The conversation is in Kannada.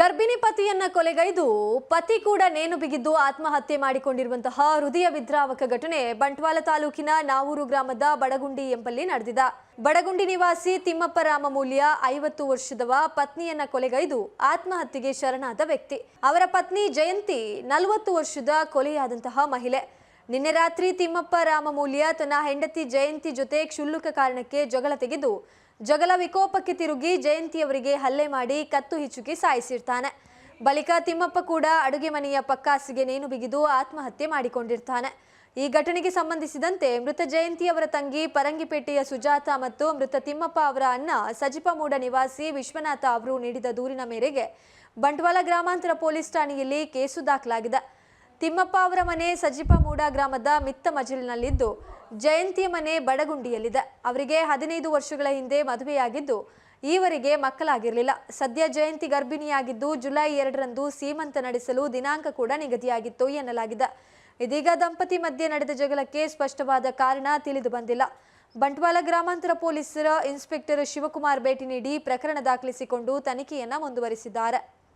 ಗರ್ಭಿಣಿ ಪತಿಯನ್ನ ಕೊಲೆಗೈದು ಪತಿ ಕೂಡ ನೇನು ಬಿಗಿದ್ದು ಆತ್ಮಹತ್ಯೆ ಮಾಡಿಕೊಂಡಿರುವಂತಹ ಹೃದಯ ವಿದ್ರಾವಕ ಘಟನೆ ಬಂಟ್ವಾಳ ತಾಲೂಕಿನ ನಾವೂರು ಗ್ರಾಮದ ಬಡಗುಂಡಿ ಎಂಬಲ್ಲಿ ನಡೆದಿದ. ಬಡಗುಂಡಿ ನಿವಾಸಿ ತಿಮ್ಮಪ್ಪ ರಾಮಮೂಲ್ಯ, ಐವತ್ತು ವರ್ಷದವ ಪತ್ನಿಯನ್ನ ಕೊಲೆಗೈದು ಆತ್ಮಹತ್ಯೆಗೆ ಶರಣಾದ ವ್ಯಕ್ತಿ. ಅವರ ಪತ್ನಿ ಜಯಂತಿ ನಲವತ್ತು ವರ್ಷದ ಕೊಲೆಯಾದಂತಹ ಮಹಿಳೆ. ನಿನ್ನೆ ರಾತ್ರಿ ತಿಮ್ಮಪ್ಪ ರಾಮಮೂಲ್ಯ ತನ್ನ ಹೆಂಡತಿ ಜಯಂತಿ ಜೊತೆ ಕ್ಷುಲ್ಲಕ ಕಾರಣಕ್ಕೆ ಜಗಳ ತೆಗೆದು ಜಗಳ ವಿಕೋಪಕ್ಕೆ ತಿರುಗಿ ಜಯಂತಿಯವರಿಗೆ ಹಲ್ಲೆ ಮಾಡಿ ಕತ್ತು ಹಿಚುಕಿ ಸಾಯಿಸಿರ್ತಾನೆ. ಬಳಿಕ ತಿಮ್ಮಪ್ಪ ಕೂಡ ಅಡುಗೆ ಮನೆಯ ಪಕ್ಕಾಸಿಗೆ ನೇಣು ಬಿಗಿದು ಆತ್ಮಹತ್ಯೆ ಮಾಡಿಕೊಂಡಿರ್ತಾನೆ. ಈ ಘಟನೆಗೆ ಸಂಬಂಧಿಸಿದಂತೆ ಮೃತ ಜಯಂತಿಯವರ ತಂಗಿ ಪರಂಗಿಪೇಟೆಯ ಸುಜಾತ ಮತ್ತು ಮೃತ ತಿಮ್ಮಪ್ಪ ಅವರ ಅಣ್ಣ ಸಜಿಪಮೂಡ ನಿವಾಸಿ ವಿಶ್ವನಾಥ ಅವರು ನೀಡಿದ ದೂರಿನ ಮೇರೆಗೆ ಬಂಟ್ವಾಳ ಗ್ರಾಮಾಂತರ ಪೊಲೀಸ್ ಠಾಣೆಯಲ್ಲಿ ಕೇಸು ದಾಖಲಾಗಿದೆ. ತಿಮ್ಮಪ್ಪ ಅವರ ಮನೆ ಸಜಿಪ ಮೂಡ ಗ್ರಾಮದ ಮಿತ್ತ ಮಜಲಿನಲ್ಲಿದ್ದು ಜಯಂತಿಯ ಮನೆ ಬಡಗುಂಡಿಯಲ್ಲಿದೆ. ಅವರಿಗೆ ಹದಿನೈದು ವರ್ಷಗಳ ಹಿಂದೆ ಮದುವೆಯಾಗಿದ್ದು ಈವರೆಗೆ ಮಕ್ಕಳಾಗಿರಲಿಲ್ಲ. ಸದ್ಯ ಜಯಂತಿ ಗರ್ಭಿಣಿಯಾಗಿದ್ದು ಜುಲೈ ಎರಡರಂದು ಸೀಮಂತ ನಡೆಸಲು ದಿನಾಂಕ ಕೂಡ ನಿಗದಿಯಾಗಿತ್ತು ಎನ್ನಲಾಗಿದೆ. ಇದೀಗ ದಂಪತಿ ಮಧ್ಯೆ ನಡೆದ ಜಗಳಕ್ಕೆ ಸ್ಪಷ್ಟವಾದ ಕಾರಣ ತಿಳಿದು ಬಂದಿಲ್ಲ. ಬಂಟ್ವಾಳ ಗ್ರಾಮಾಂತರ ಪೊಲೀಸರ ಇನ್ಸ್ಪೆಕ್ಟರ್ ಶಿವಕುಮಾರ್ ಭೇಟಿ ನೀಡಿ ಪ್ರಕರಣ ದಾಖಲಿಸಿಕೊಂಡು ತನಿಖೆಯನ್ನ ಮುಂದುವರಿಸಿದ್ದಾರೆ.